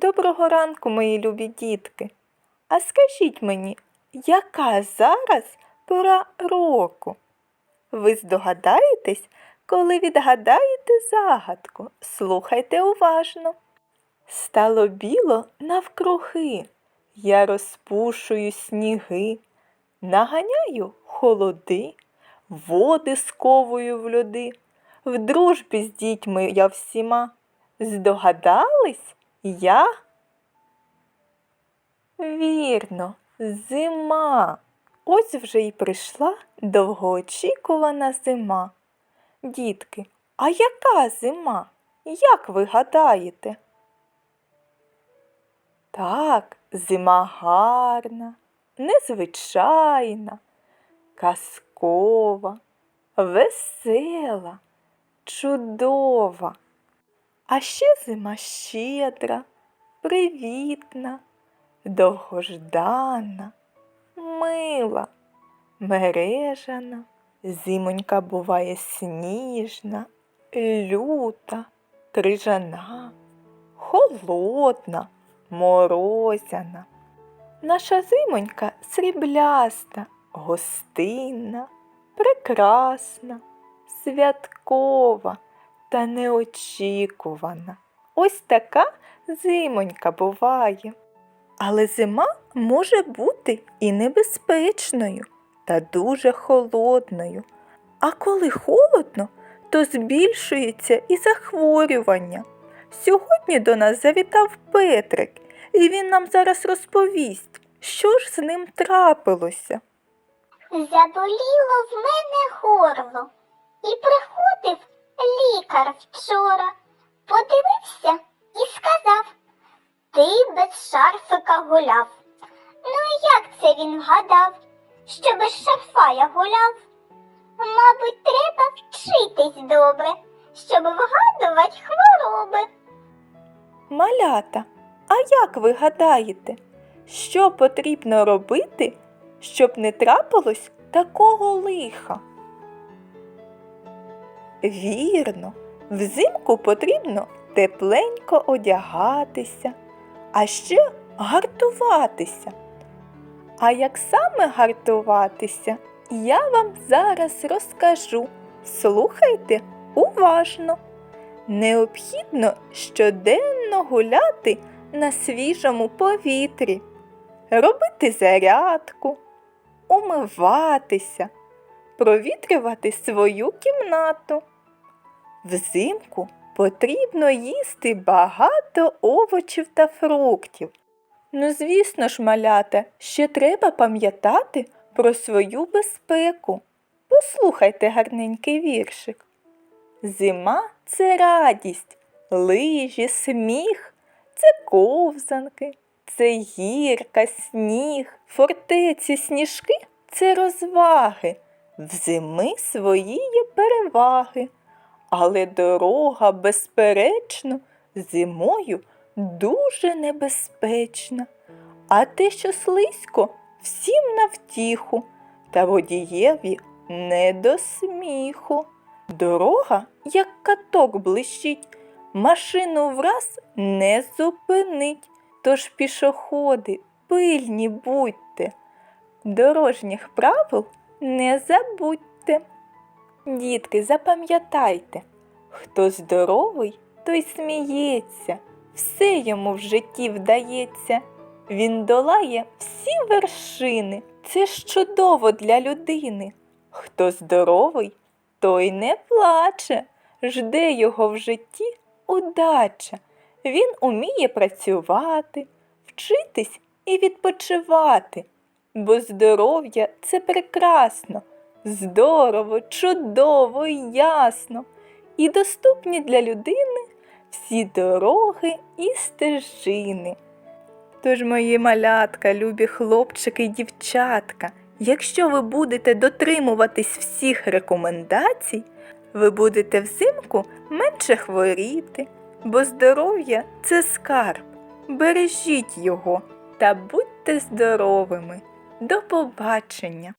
Доброго ранку, мої любі дітки. А скажіть мені, яка зараз пора року? Ви здогадаєтесь, коли відгадаєте загадку? Слухайте уважно. Стало біло навкруги, я розпушую сніги, наганяю холоди, води сковую в льоди. В дружбі з дітьми я всіма. Здогадались? Я? Вірно, зима. Ось вже й прийшла довгоочікувана зима. Дітки, а яка зима? Як ви гадаєте? Так, зима гарна, незвичайна, казкова, весела, чудова. А ще зима щедра, привітна, довгождана, мила, мережана, зимонька буває сніжна, люта, крижана, холодна, морозяна. Наша зимонька срібляста, гостинна, прекрасна, святкова та неочікувана. Ось така зимонька буває. Але зима може бути і небезпечною та дуже холодною. А коли холодно, то збільшується і захворювання. Сьогодні до нас завітав Петрик, і він нам зараз розповість, що ж з ним трапилося. Заболіло в мене горло, і приходив лікар вчора, подивився і сказав, ти без шарфика гуляв. Ну і як це він вгадав, що без шарфа я гуляв? Мабуть, треба вчитись добре, щоб вгадувати хвороби. Малята, а як ви гадаєте, що потрібно робити, щоб не трапилось такого лиха? Вірно, взимку потрібно тепленько одягатися, а ще гартуватися. А як саме гартуватися, я вам зараз розкажу. Слухайте уважно. Необхідно щоденно гуляти на свіжому повітрі, робити зарядку, умиватися, провітрювати свою кімнату. Взимку потрібно їсти багато овочів та фруктів. Ну, звісно ж, малята, ще треба пам'ятати про свою безпеку. Послухайте гарненький віршик. Зима це радість, лижі, сміх, це ковзанки, це гірка, сніг, фортеці, сніжки це розваги. В зими свої є переваги, але дорога, безперечно, зимою дуже небезпечна. А те, що слизько, всім на втіху, та водієві не до сміху. Дорога, як каток блищить, машину враз не зупинить. Тож пішоходи, пильні будьте, дорожніх правил не забудьте. Дітки, запам'ятайте, хто здоровий, той сміється, все йому в житті вдається. Він долає всі вершини. Це ж чудово для людини. Хто здоровий, той не плаче, жде його в житті удача. Він уміє працювати, вчитись і відпочивати, бо здоров'я це прекрасно, здорово, чудово і ясно, і доступні для людини всі дороги і стежини. Тож, мої малятка, любі хлопчики й дівчатка, якщо ви будете дотримуватись всіх рекомендацій, ви будете взимку менше хворіти, бо здоров'я це скарб. Бережіть його та будьте здоровими. До побачення!